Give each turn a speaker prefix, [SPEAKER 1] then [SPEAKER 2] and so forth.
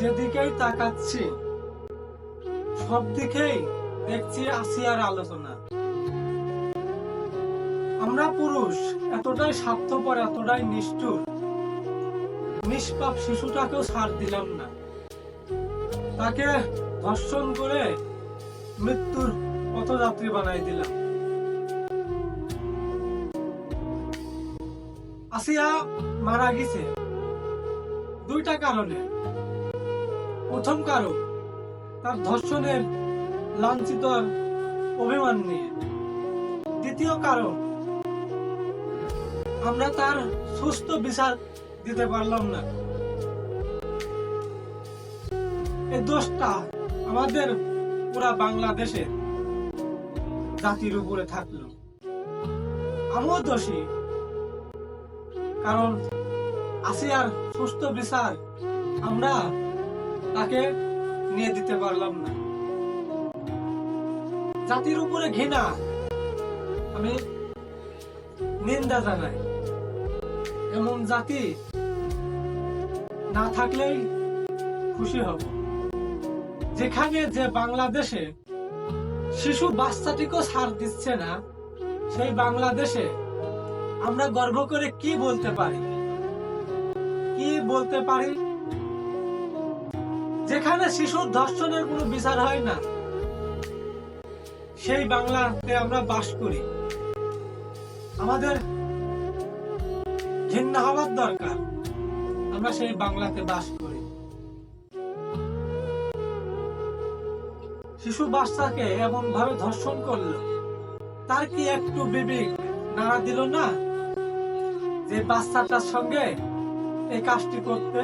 [SPEAKER 1] যেদিকেই তাকাচ্ছি, সব দিকেই দেখছি আসিয়ার আলোচনা। আমরা পুরুষ, এতটাই স্বার্থপর, এতটাই নিষ্ঠুর। নিষ্পাপ শিশুটাকেও ছাড় দিলাম না। তাকে ধর্ষণ করে মৃত্যুর পথযাত্রী বানাই দিলাম। আসিয়া মারা গেছে। দুইটা কারণে। প্রথম কারণ তার ধর্ষণের লাঞ্ছিত অভিমান নিয়ে। দ্বিতীয় কারণ আমরা তার সুস্থ বিচার দিতে পারলাম না। এই দোষটা আমাদের পুরা বাংলাদেশের জাতির উপরে থাকল। আমিও দোষী, কারণ আসিয়ার সুস্থ বিচার আমরা তাকে নিয়ে দিতে পারলাম না। জাতির উপরে ঘৃণা। আমি নিন্দা জানাই। এমন জাতি না থাকলেই খুশি হব। যেখানে যে বাংলাদেশে শিশু বাচ্চাটিকেও ছাড় দিচ্ছে না, সেই বাংলাদেশে আমরা গর্ব করে কি বলতে পারি? কি বলতে পারি? যেখানে শিশুর ধর্ষণের কোনো বিচার হয় না, সেই বাংলাতে আমরা বাস করি। আমাদের ঘৃণা হওয়ার দরকার, আমরা সেই বাংলাতে বাস করি। শিশু বাচ্চাকে এমন ভাবে ধর্ষণ করল, তার কি একটু বিবেক নাড়া দিল না যে বাচ্চাটার সঙ্গে এই কাজটি করতে